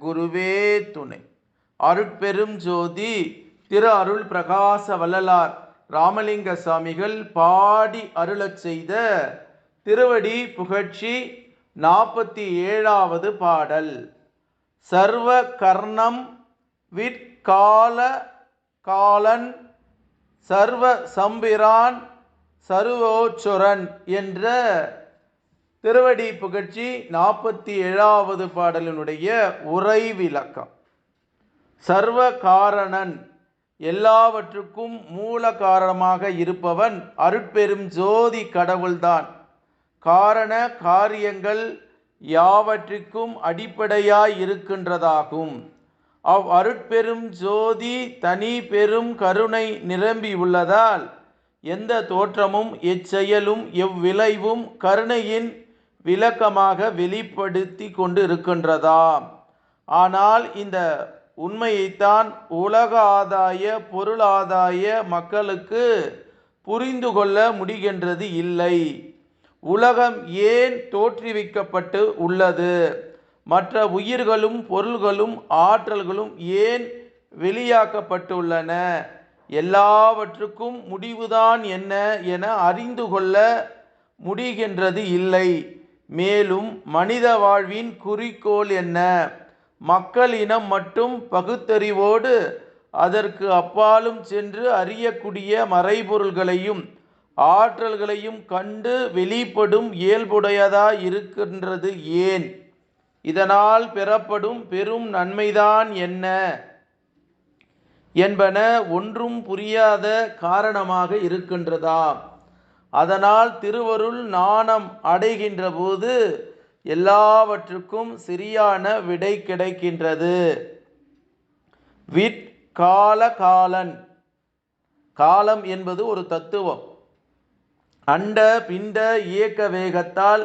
குருவே துணை. அருட்பெரும் ஜோதி திரு அருள் பிரகாச வள்ளலார் ராமலிங்க சாமிகள் பாடி அருளச் செய்த திருவடி புகழ்ச்சி நாற்பத்தி ஏழாவது பாடல். சர்வ கர்ணம் விற்கால காலன் சர்வ சம்பிரான் சருவோச்சுரன் என்ற திருவடி புகழ்ச்சி நாற்பத்தி ஏழாவது பாடலினுடைய உரை விளக்கம். சர்வ காரணன் எல்லாவற்றுக்கும் மூல காரணமாக இருப்பவன் அருட்பெரும் ஜோதி கடவுள்தான். காரண காரியங்கள் யாவற்றிற்கும் அடிப்படையாய் இருக்கின்றதாகும். அவ் அருட்பெரும் ஜோதி தனி பெரும் கருணை நிரம்பி உள்ளதால் எந்த தோற்றமும் எச்செயலும் எவ்விளைவும் கருணையின் விளக்கமாக வெளிப்படுத்தி கொண்டு இருக்கின்றதாம் ஆனால் இந்த உண்மையைத்தான் உலக ஆதாய பொருளாதாய மக்களுக்கு புரிந்து கொள்ள முடிகின்றது இல்லை. உலகம் ஏன் தோற்றுவிக்கப்பட்டு உள்ளது? மற்ற உயிர்களும் பொருள்களும் ஆற்றல்களும் ஏன் வெளியாக்கப்பட்டுள்ளன? எல்லாவற்றுக்கும் முடிவுதான் என்ன என அறிந்து கொள்ள முடிகின்றது இல்லை. மேலும் மனித வாழ்வின் குறிக்கோள் என்ன? மக்கள் இனம் மட்டும் பகுத்தறிவோடு அதற்கு அப்பாலும் சென்று அறியக்கூடிய மறைபொருள்களையும் ஆற்றல்களையும் கண்டு வெளிப்படும் இயல்புடையதா இருக்கின்றது ஏன்? இதனால் பெறப்படும் பெரும் நன்மைதான் என்ன? என்பன ஒன்றும் புரியாத காரணமாக இருக்கின்றதா? அதனால் திருவருள் நாணம் அடைகின்ற போது எல்லாவற்றுக்கும் சரியான விடை கிடைக்கின்றது. விட் கால காலன் காலம் என்பது ஒரு தத்துவம். அண்ட பிண்ட இயக்க வேகத்தால்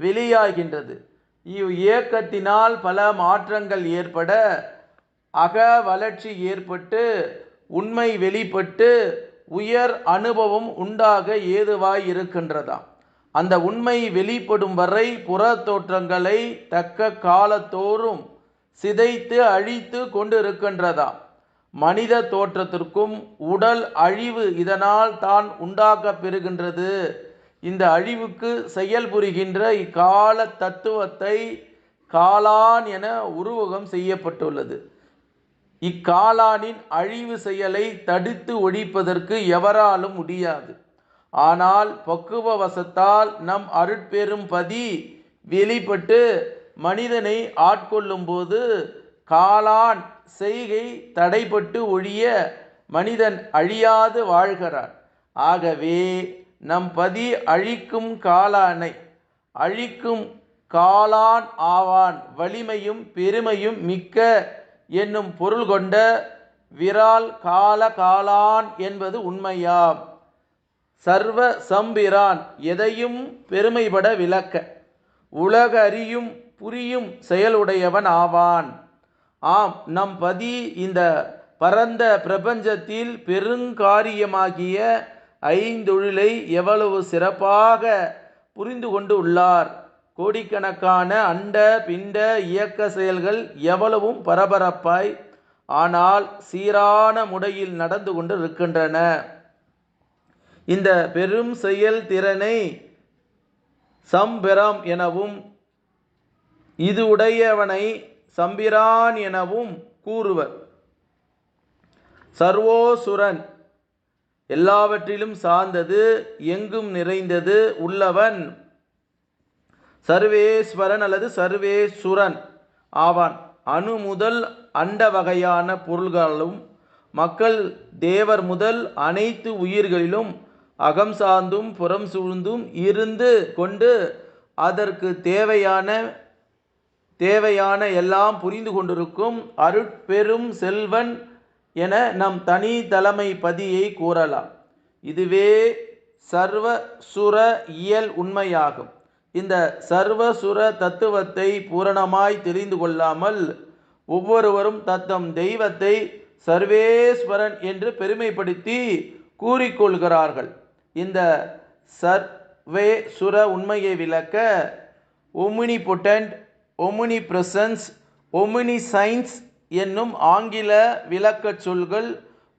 வெளியாகின்றது. இவ் இயக்கத்தினால் பல மாற்றங்கள் ஏற்பட அக வளர்ச்சி ஏற்பட்டு உண்மை வெளிப்பட்டு உயர் அனுபவம் உண்டாக ஏதுவாய் இருக்கின்றதாம் அந்த உண்மை வெளிப்படும் வரை புற தோற்றங்களை தக்க காலத்தோறும் சிதைத்து அழித்து கொண்டு இருக்கின்றதா மனித தோற்றத்திற்கும் உடல் அழிவு இதனால் தான் உண்டாக்க பெறுகின்றது. இந்த அழிவுக்கு செயல்புரிகின்ற இக்கால தத்துவத்தை காலான் என உருவகம் செய்யப்பட்டுள்ளது. இக்காலானின் அழிவு செயலை தடுத்து ஒழிப்பதற்கு எவராலும் முடியாது. ஆனால் பக்குவவசத்தால் நம் அருட்பெரும் பதி வெளிப்பட்டு மனிதனை ஆட்கொள்ளும்போது காளான் காலான் செய்கை தடைப்பட்டு ஒழிய மனிதன் அழியாது வாழ்கிறான். ஆகவே நம் பதி அழிக்கும் காலானை அழிக்கும் காலான் ஆவான் வலிமையும் பெருமையும் மிக்க என்னும் பொருள் கொண்ட விரால் கால காலான் என்பது உண்மையாம். சர்வ சம்பிரான் எதையும் பெருமைப்பட விளக்க உலக அறியும் புரியும் செயலுடையவன் ஆவான். ஆம் நம் பதி இந்த பரந்த பிரபஞ்சத்தில் பெருங்காரியமாகிய ஐந்தொழிலை எவ்வளவு சிறப்பாக புரிந்து கொண்டு உள்ளார். கோடிக்கணக்கான அண்ட பிண்ட இயக்க செயல்கள் எவ்வளவும் பரபரப்பாய் ஆனால் சீரான முறையில் நடந்து கொண்டு இருக்கின்றன இந்த பெரும் செயல் திறனை சம்பிரம் எனவும் இது உடையவனை சம்பிரான் எனவும் கூறுவர். சர்வோசுரன் எல்லாவற்றிலும் சார்ந்தது எங்கும் நிறைந்தது உள்ளவன் சர்வேஸ்வரன் அல்லது சர்வேசுரன் ஆவான். அணு முதல் அண்ட வகையான பொருள்களும் மக்கள் தேவர் முதல் அனைத்து உயிர்களிலும் அகம் சார்ந்தும் புறம் சூழ்ந்தும் இருந்து கொண்டு அதற்கு தேவையான தேவையான எல்லாம் புரிந்து கொண்டிருக்கும் அருட்பெரும் செல்வன் என நம் தனி தலைமை பதியை கூறலாம். இதுவே சர்வ சுர இயல் உண்மையாகும். இந்த சர்வசுர தத்துவத்தை பூரணமாய் தெரிந்து கொள்ளாமல் ஒவ்வொருவரும் தத்தம் தெய்வத்தை சர்வேஸ்வரன் என்று பெருமைப்படுத்தி கூறிக்கொள்கிறார்கள். இந்த சர்வே சுர உண்மையை விளக்க omnipotent omnipresence omniscience என்னும் ஆங்கில விளக்கச் சொல்கள்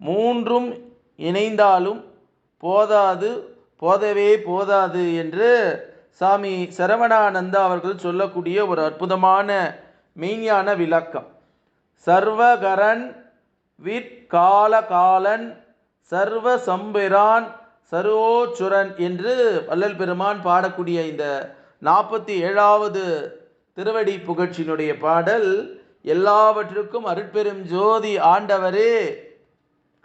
மூன்றும் இணைந்தாலும் போதாது போதவே போதாது என்று சாமி சரவணானந்தா அவர்கள் சொல்லக்கூடிய ஒரு அற்புதமான மெய்ஞான விளக்கம். சர்வகரன் விற்காலகாலன் சர்வ சம்பிரான் சர்வோச்சுரன் என்று வள்ளல் பெருமான் பாடக்கூடிய இந்த நாற்பத்தி ஏழாவது திருவடி புகழ்ச்சியினுடைய பாடல் எல்லாவற்றுக்கும் அருட்பெரும் ஜோதி ஆண்டவரே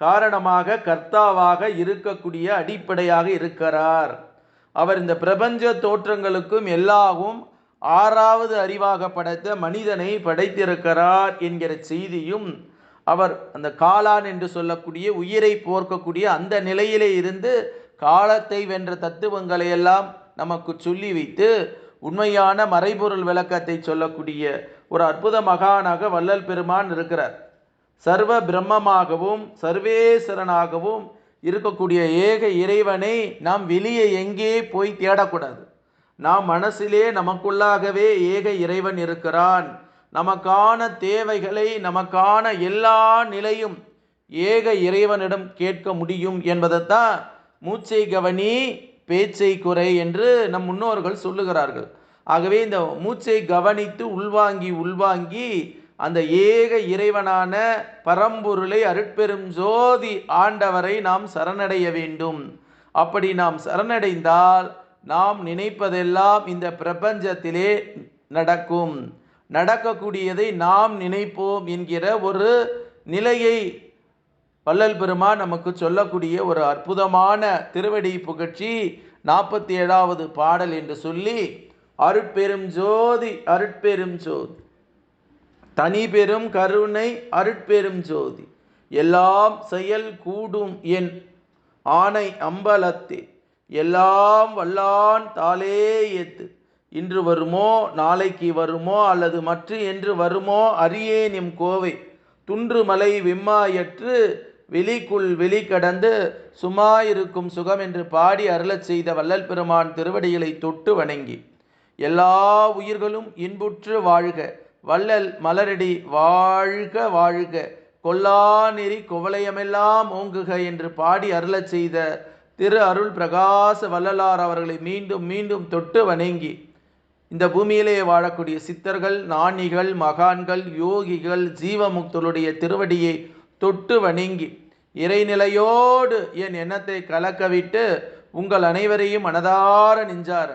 காரணமாக கர்த்தாவாக இருக்கக்கூடிய அடிப்படையாக இருக்கிறார். அவர் இந்த பிரபஞ்ச தோற்றங்களுக்கும் எல்லாவும் ஆறாவது அறிவாக படைத்த மனிதனை படைத்திருக்கிறார் என்கிற செய்தியும் அவர் அந்த காளான் என்று சொல்லக்கூடிய உயிரை போர்க்கக்கூடிய அந்த நிலையிலே இருந்து காலத்தை வென்ற தத்துவங்களை எல்லாம் நமக்கு சொல்லி வைத்து உண்மையான மறைபொருள் விளக்கத்தை சொல்லக்கூடிய ஒரு அற்புத மகானாக வள்ளல் பெருமான் இருக்கிறார். சர்வ பிரம்மமாகவும் சர்வேஸ்வரனாகவும் இருக்கக்கூடிய ஏக இறைவனை நாம் வெளியே எங்கே போய் தேடக்கூடாது. நாம் மனசிலே நமக்குள்ளாகவே ஏக இறைவன் இருக்கிறான். நமக்கான தேவைகளை நமக்கான எல்லா நிலையும் ஏக இறைவனிடம் கேட்க முடியும் என்பதைத்தான் மூச்சை கவனி பேச்சை குறை என்று நம் முன்னோர்கள் சொல்லுகிறார்கள். ஆகவே இந்த மூச்சை கவனித்து உள்வாங்கி உள்வாங்கி அந்த ஏக இறைவனான பரம்பொருளை அருட்பெரும் ஜோதி ஆண்டவரை நாம் சரணடைய வேண்டும். அப்படி நாம் சரணடைந்தால் நாம் நினைப்பதெல்லாம் இந்த பிரபஞ்சத்திலே நடக்கும். நடக்கக்கூடியதை நாம் நினைப்போம் என்கிற ஒரு நிலையை வள்ளல் பெருமா நமக்கு சொல்லக்கூடிய ஒரு அற்புதமான திருவடி புகழ்ச்சி நாற்பத்தி ஏழாவது பாடல் என்று சொல்லி அருட்பெரும் ஜோதி அருட்பெரும் ஜோதி. தனி பெரும் கருணை அருட்பெரும் ஜோதி. எல்லாம் செயல் கூடும் என் ஆணை அம்பலத்தே. எல்லாம் வல்லான் தாளே ஏத்து. இன்று வருமோ நாளைக்கு வருமோ அல்லது மற்ற என்று வருமோ அறியேன் எம் கோவை. துன்றுமலை விம்மாயற்று வெளிக்குள் வெளி கடந்து சும்மாயிருக்கும் சுகம் என்று பாடி அருளச் செய்த வல்லல் பெருமான் திருவடிகளை தொட்டு வணங்கி எல்லா உயிர்களும் இன்புற்று வாழ்க. வள்ளல் மலரடி வாழ்க வாழ்க கொல்லா நெறி குவளையமெல்லாம் ஓங்குக என்று பாடி அருளச் செய்த திரு அருள் பிரகாச வள்ளலார் அவர்களை மீண்டும் மீண்டும் தொட்டு வணங்கி இந்த பூமியிலே வாழக்கூடிய சித்தர்கள் நாணிகள் மகான்கள் யோகிகள் ஜீவமுக்தருடைய திருவடியை தொட்டு வணங்கி இறைநிலையோடு என் எண்ணத்தை கலக்கவிட்டு உங்கள் அனைவரையும் மனதார நெஞ்சார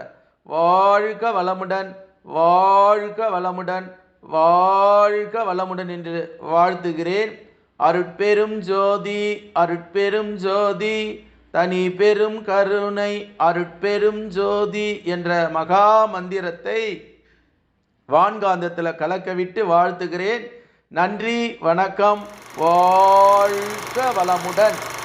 வாழ்க வளமுடன் வாழ்க வளமுடன் வாழ்க வளமுடன் என்று வாழ்த்துகிறேன். அருட்பெரும் ஜோதி அருட்பெரும் ஜோதி தனி பெரும் கருணை அருட்பெரும் ஜோதி என்ற மகா மந்திரத்தை வான்காந்தத்தில் கலக்கவிட்டு வாழ்த்துகிறேன். நன்றி வணக்கம் வாழ்க வளமுடன்.